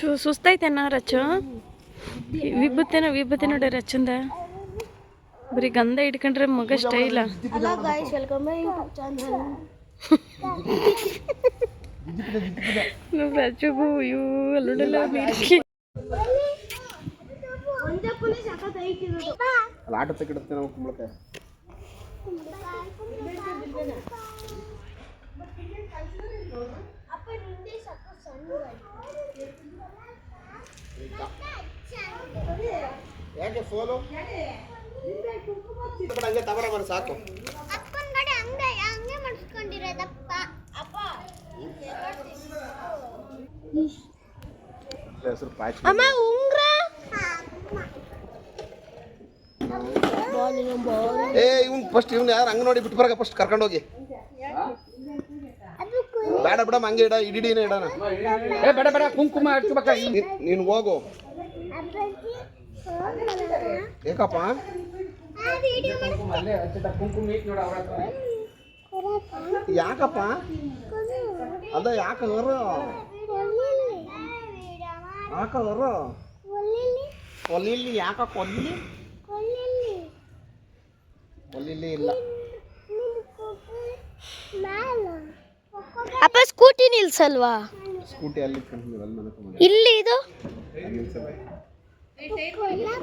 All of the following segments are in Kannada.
ಚೂ ಸುಸ್ತೈತೆನ ರಚ್ಚು? ವಿಭೂತಿನ ವಿಭೂತಿ ನೋಡಿ ರಚ್ಚಂದ. ಬರೀ ಗಂಧ ಇಟ್ಕೊಂಡ್ರೆ ಮಗ ಸ್ಟೈಲ್ ನಮ್ಮ ಇವು ಅಲ್ಲುಡಲ್ಲ ಆಟೋ ತೆಗಿಡುತ್ತೆ ನಾವು ಕುಂಬಳಕಾಯಿ. ಅಪ್ಪ ನಿಂದೆ ಸಖತ್ ಸಣ್ಣ ಯಾಕೆ ಫೋನು? ಹಂಗೆ ತಗೊಂಡ ಬರ ಸಾಕು. ಅಮ್ಮ ಉಂಗ್ರ? ಏ ಇವ್ನು ಫಸ್ಟ್ ಇವ್ನು ಯಾರು ಹಂಗೆ ನೋಡಿ ಬಿಟ್ಟು ಬರಕ ಫಸ್ಟ್ ಕರ್ಕೊಂಡು ಹೋಗಿ ಬೇಡ ಬೇಡ ಹಂಗೆ ಇಡ ಇಡೀನೇ ಇಡೋಣ. ಏ ಬೇಡ ಬೇಡ ಕುಂಕುಮ ಹಚ್ಬೇಕ ನೀನ್- ನೀನು ಹೋಗು. ಏಕಪ್ಪ? ಯಾಕಪ್ಪ? ಅದ ಯಾಕ ಹೊರ? ಯಾಕ ಹೊರ? ಕೊಲ್ಲಿಲಿ ಯಾಕ ಕೊಲ್ಲಿ? ಕೊಲ್ಲಿಲಿ ಇಲ್ಲ. ಅಪ್ಪ ಸ್ಕೂಟಿ ನಿಲ್ಸಲ್ವಾ? ಸ್ಕೂಟಿ ಅಲ್ಲಿ ಇಲ್ಲಿ ಇದು?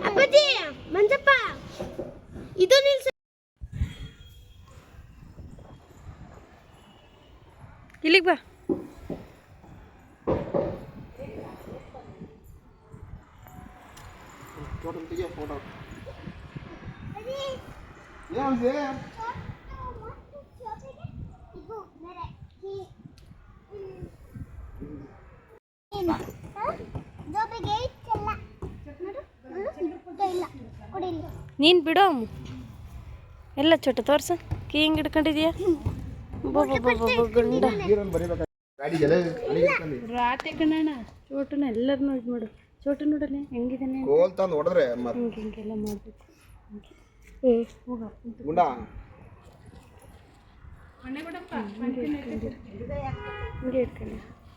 ಅಪ್ಪಾಜಿ ಮಂಜಪ್ಪ ಇದು ನಿಲ್ಸ. ಇಲ್ಲಿಗೆ ಬಾ. ಫೋಟೋ. ತೆಗಿಯ ಫೋಟೋ ಏನಿದೆ ನೀನು ಬಿಡು ಎಲ್ಲ ಚೋಟ ತೋರ್ಸ. ಕೀ ಹಿಂಗೆ ಹಿಡ್ಕೊಂಡಿದ್ಯಾ? ಗಂಡ ನೀರಲ್ಲಿ ಬರೀಬೇಕು ಗಾಡಿ. ಜಲ ರಾತೆ ಕಣಣ್ಣ ಚೋಟನ ಎಲ್ಲರನ್ನೂ ಇದು ಮಾಡು. ಚೋಟ ನೋಡಲ್ಲ ಹೆಂಗಿದಾನೆ ಕೋಲ್ ತಂದು ಹೊಡೆದ್ರೆ ಹಿಂಗೆ ಹಿಂಗೆಲ್ಲ ಮಾಡಬೇಕು. ಗುಂಡ. ಹಿಂಗೆ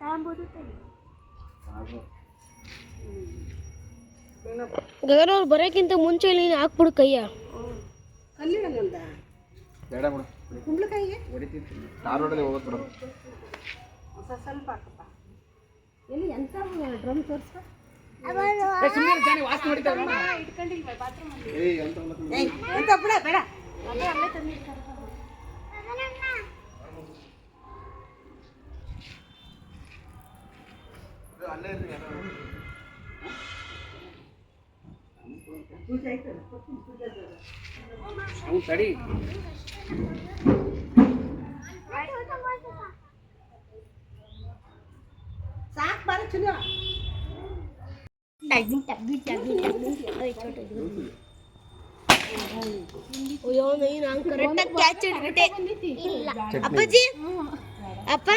ಸ್ವಲ್ಪ ಗಗನ ಅವ್ರು ಬರೋಕ್ಕಿಂತ ಮುಂಚೆ ನೀನು ಹಾಕ್ಬಿಡು ಕೈಯ. ಬೇಡ ಬಿಡು. ಕುಂಬಳಕಾಯಿಗೆ ಹೊಡಿತೀನಿ ಕಾರ್ ರೋಡಲ್ಲಿ ಹೋಗೋದು ಬಿಡು ಏ ಸುಮ್ಮನೆ ಜಾನಿ ವಾಸನೆ ಹೊಡಿತಾವ ನೋಡ ಏಯ್ ಅಂತ ಅಲ್ಲೇ ಇರ್ತೀನಿ ಅವ್ನು ತಡಿ ಅಯ್ಯೋ ನೀನು ಹಂಗೆ ಕರೆಕ್ಟಾಗಿ ಕ್ಯಾಚ್ ಹಿಡ್ಬಿಟ್ಟೆ ಇಲ್ಲ. ಅಪ್ಪಾಜಿ? ಅಪ್ಪ?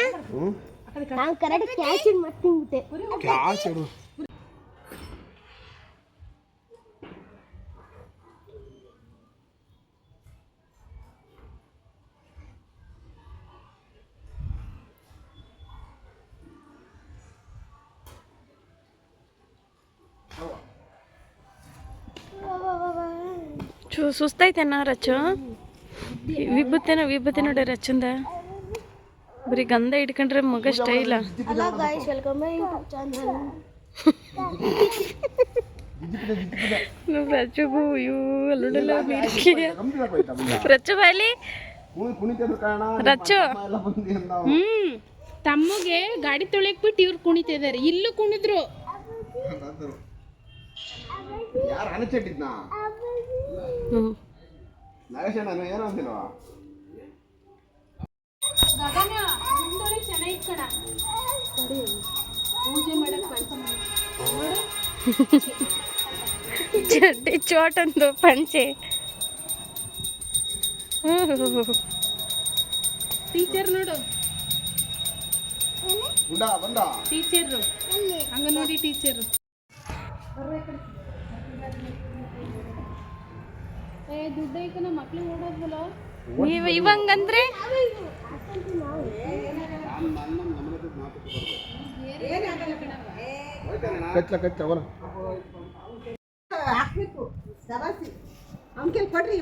ನಾನು ಕರೆಕ್ಟ್ ಕ್ಯಾಚ್ ಹಿಡ್ ಮತ್ತೆ ಕ್ಯಾಚ್ ಕ್ಯಾಶ್ ಇಡು ಚೂ ಸುಸ್ತೈತೆನ ರಚ್ಚು? ವಿಭತ್ತನ ವಿಭೂತಿ ನೋಡಿ ರಚಂದ ಬರೀ ಗಂಧ ಇಟ್ಕೊಂಡ್ರೆ ಮಗ ಸ್ಟೈಲ. ರಚ್ಚುಗೂ ಇವು ಅಲ್ಲುಡಲ್ಲ ರಚ್ಚು ಬಾಯ್ಲಿ. ರಚ್ಚು. ಹ್ಮ್. ತಮ್ಮಗೆ ಗಾಡಿ ತೊಳೆಯಕ್ ಬಿಟ್ಟು ಇವ್ರು ಕುಣಿತಿದಾರೆ ಇಲ್ಲೂ ಕುಣಿದ್ರು. ಯಾರು ಅನಚಟ್ಟಿದ್ನಾ ಹ್ಞೂ ನಾಗೇಶ್ ಅಣ್ಣ ಏನೋ ಅಂತಿಲ್ವಾ ರೈಟ್ ಕಣ. ಪೂಜೆ ಮಾಡಕ್ ಪಂಚ ಚಡ್ಡಿ ಚೋಟಂದು ಪಂಚೆ. ಟೀಚರ್ ನೋಡು. ಟೀಚರ್ ಹಂಗ ಅಂಗನವಾಡಿ ಟೀಚರ್ ಏ ದುಡ್ಡು ಐತನ ಮಕ್ಳಿಗೆ ಓಡೋದ್ವಲ್ಲ? ನೀವು ಇವಂಗಂದ್ರೆ? ಕಚ್ಚಲ ಕಚ್ಚ ಹಾಕ್ಬೇಕು ಸವಾಸಿ. ಕೊಡ್ರಿ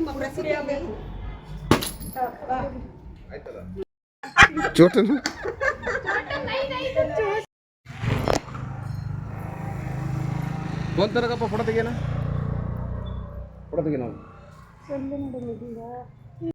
ಚೋಟನ? ಫೋನ್ ತರಗಪ್ಪ ಫೋಟೋ ತೆಗೀನ ಫೋಟೋ ತೆಗಿ ನಾವು